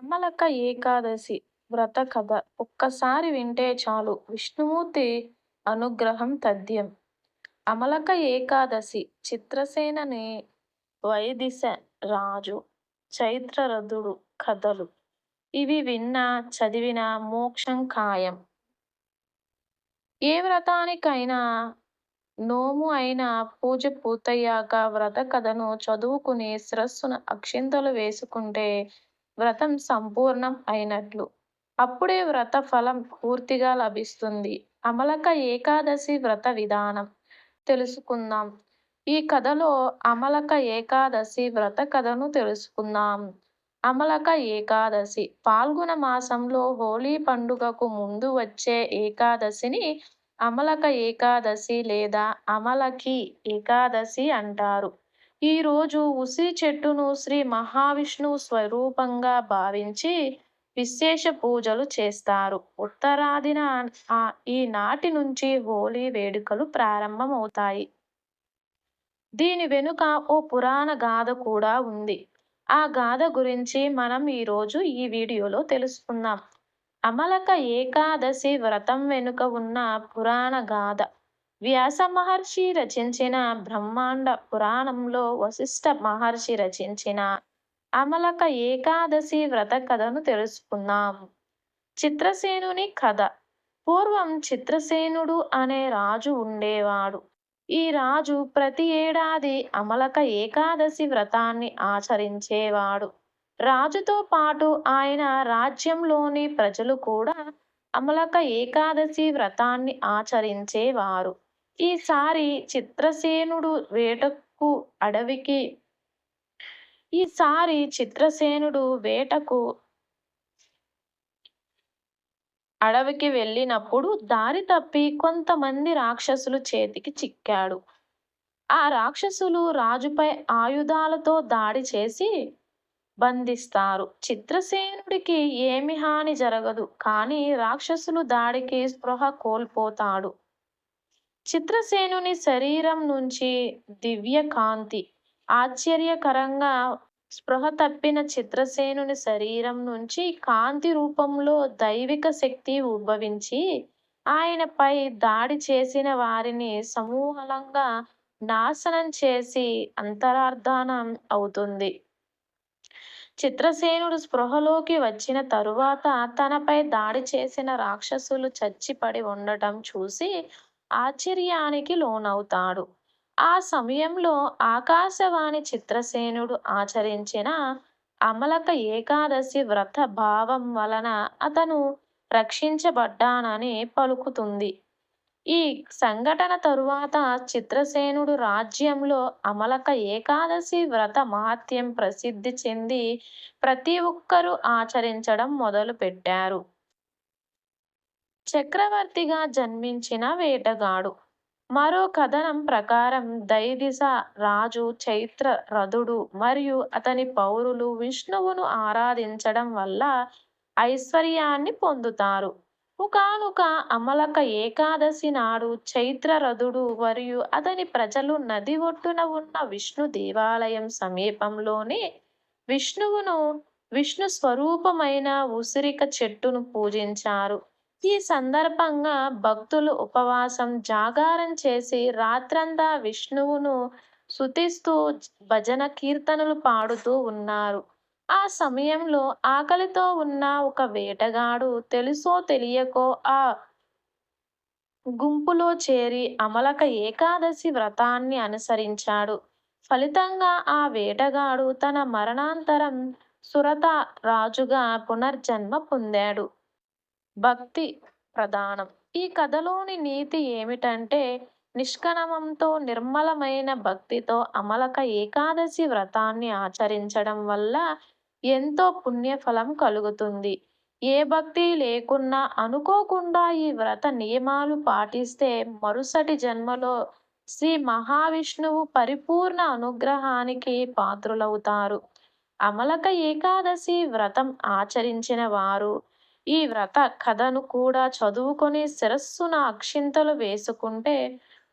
అమలక ఏకాదశి వ్రత కథ ఒక్కసారి వింటే చాలు విష్ణుమూర్తి అనుగ్రహం తథ్యం. అమలక ఏకాదశి చిత్రసేనని వైదిశ రాజు చైత్రరథుడు కథలు. ఇవి విన్నా చదివిన మోక్షం ఖాయం. ఏ వ్రతానికైనా నోము అయినా పూజ పూర్తయ్యాక వ్రత కథను చదువుకుని శిరస్సును అక్షింతలు వేసుకుంటే వ్రతం సంపూర్ణం అయినట్లు. అప్పుడే వ్రత ఫలం పూర్తిగా లభిస్తుంది. అమలక ఏకాదశి వ్రత విధానం తెలుసుకుందాం. ఈ కథలో అమలక ఏకాదశి వ్రత కథను తెలుసుకుందాం. అమలక ఏకాదశి పాల్గొన మాసంలో హోలీ పండుగకు ముందు వచ్చే ఏకాదశిని అమలక ఏకాదశి లేదా అమలకి ఏకాదశి అంటారు. ఈరోజు ఉసి చెట్టును శ్రీ మహావిష్ణువు స్వరూపంగా భావించి విశేష పూజలు చేస్తారు. ఉత్తరాదిన ఈ నాటి నుంచి హోలీ వేడుకలు ప్రారంభమవుతాయి. దీని వెనుక ఓ పురాణ గాథ కూడా ఉంది. ఆ గాథ గురించి మనం ఈరోజు ఈ వీడియోలో తెలుసుకుందాం. అమలక ఏకాదశి వ్రతం వెనుక ఉన్న పురాణ గాథ వ్యాస మహర్షి రచించిన బ్రహ్మాండ పురాణంలో వశిష్ఠ మహర్షి రచించిన అమలక ఏకాదశి వ్రత కథను తెలుసుకుందాం. చిత్రసేనుని కథ పూర్వం చిత్రసేనుడు అనే రాజు ఉండేవాడు. ఈ రాజు ప్రతి ఏడాది అమలక ఏకాదశి వ్రతాన్ని ఆచరించేవాడు. రాజుతో పాటు ఆయన రాజ్యంలోని ప్రజలు కూడా అమలక ఏకాదశి వ్రతాన్ని ఆచరించేవారు. ఈసారి చిత్రసేనుడు వేటకు అడవికి ఈసారి చిత్రసేనుడు వేటకు అడవికి వెళ్ళినప్పుడు దారి తప్పి కొంతమంది రాక్షసులు చేతికి చిక్కాడు. ఆ రాక్షసులు రాజుపై ఆయుధాలతో దాడి చేసి బంధిస్తారు. చిత్రసేనుడికి ఏమి హాని జరగదు. కానీ రాక్షసులు దాడికి స్పృహ కోల్పోతాడు. చిత్రసేనుని శరీరం నుంచి దివ్య కాంతి ఆశ్చర్యకరంగా స్పృహ తప్పిన చిత్రసేనుని శరీరం నుంచి కాంతి రూపంలో దైవిక శక్తి ఉద్భవించి ఆయనపై దాడి చేసిన వారిని సమూలంగా నాశనం చేసి అంతర్ధానం అవుతుంది. చిత్రసేనుడు స్పృహలోకి వచ్చిన తరువాత తనపై దాడి చేసిన రాక్షసులు చచ్చిపడి ఉండటం చూసి ఆశ్చర్యానికి లోనవుతాడు. ఆ సమయంలో ఆకాశవాణి చిత్రసేనుడు ఆచరించిన అమలక ఏకాదశి వ్రత భావం వలన అతను రక్షించబడ్డానని పలుకుతుంది. ఈ సంఘటన తరువాత చిత్రసేనుడు రాజ్యంలో అమలక ఏకాదశి వ్రత మహత్యం ప్రసిద్ధి చెంది ప్రతి ఒక్కరూ ఆచరించడం మొదలుపెట్టారు. చక్రవర్తిగా జన్మించిన వేటగాడు మరో కథనం ప్రకారం దైదిశ రాజు చైత్ర రథుడు మరియు అతని పౌరులు విష్ణువును ఆరాధించడం వల్ల ఐశ్వర్యాన్ని పొందుతారు. ఒకానొక అమలక ఏకాదశి నాడు చైత్ర రథుడు మరియు అతని ప్రజలు నది ఒడ్డున ఉన్న విష్ణు దేవాలయం సమీపంలోని విష్ణువును విష్ణు స్వరూపమైన ఉసిరిక చెట్టును పూజించారు. ఈ సందర్భంగా భక్తులు ఉపవాసం, జాగారం చేసి రాత్రంతా విష్ణువును శుతిస్తూ భజన కీర్తనలు పాడుతూ ఉన్నారు. ఆ సమయంలో ఆకలితో ఉన్న ఒక వేటగాడు తెలుసో తెలియకో ఆ గుంపులో చేరి అమలక ఏకాదశి వ్రతాన్ని అనుసరించాడు. ఫలితంగా ఆ వేటగాడు తన మరణాంతరం సురత రాజుగా పునర్జన్మ పొందాడు. భక్తి ప్రధానం ఈ కథలోని నీతి ఏమిటంటే నిష్కణమంతో నిర్మలమైన భక్తితో అమలక ఏకాదశి వ్రతాన్ని ఆచరించడం వల్ల ఎంతో పుణ్యఫలం కలుగుతుంది. ఏ భక్తి లేకున్నా అనుకోకుండా ఈ వ్రత నియమాలు పాటిస్తే మరుసటి జన్మలో శ్రీ మహావిష్ణువు పరిపూర్ణ అనుగ్రహానికి పాత్రులవుతారు. అమలక ఏకాదశి వ్రతం ఆచరించిన వారు ఈ వ్రత కథను కూడా చదువుకొని శిరస్సున అక్షింతలు వేసుకుంటే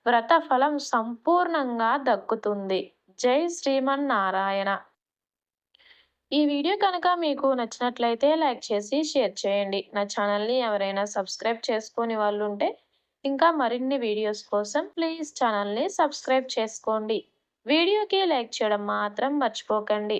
వ్రత ఫలం సంపూర్ణంగా దక్కుతుంది. జై శ్రీమన్నారాయణ. ఈ వీడియో కనుక మీకు నచ్చినట్లయితే లైక్ చేసి షేర్ చేయండి. నా ఛానల్ని ఎవరైనా సబ్స్క్రైబ్ చేసుకొని వాళ్ళు ఉంటే ఇంకా మరిన్ని వీడియోస్ కోసం ప్లీజ్ ఛానల్ని సబ్స్క్రైబ్ చేసుకోండి. వీడియోకి లైక్ చేయడం మాత్రం మర్చిపోకండి.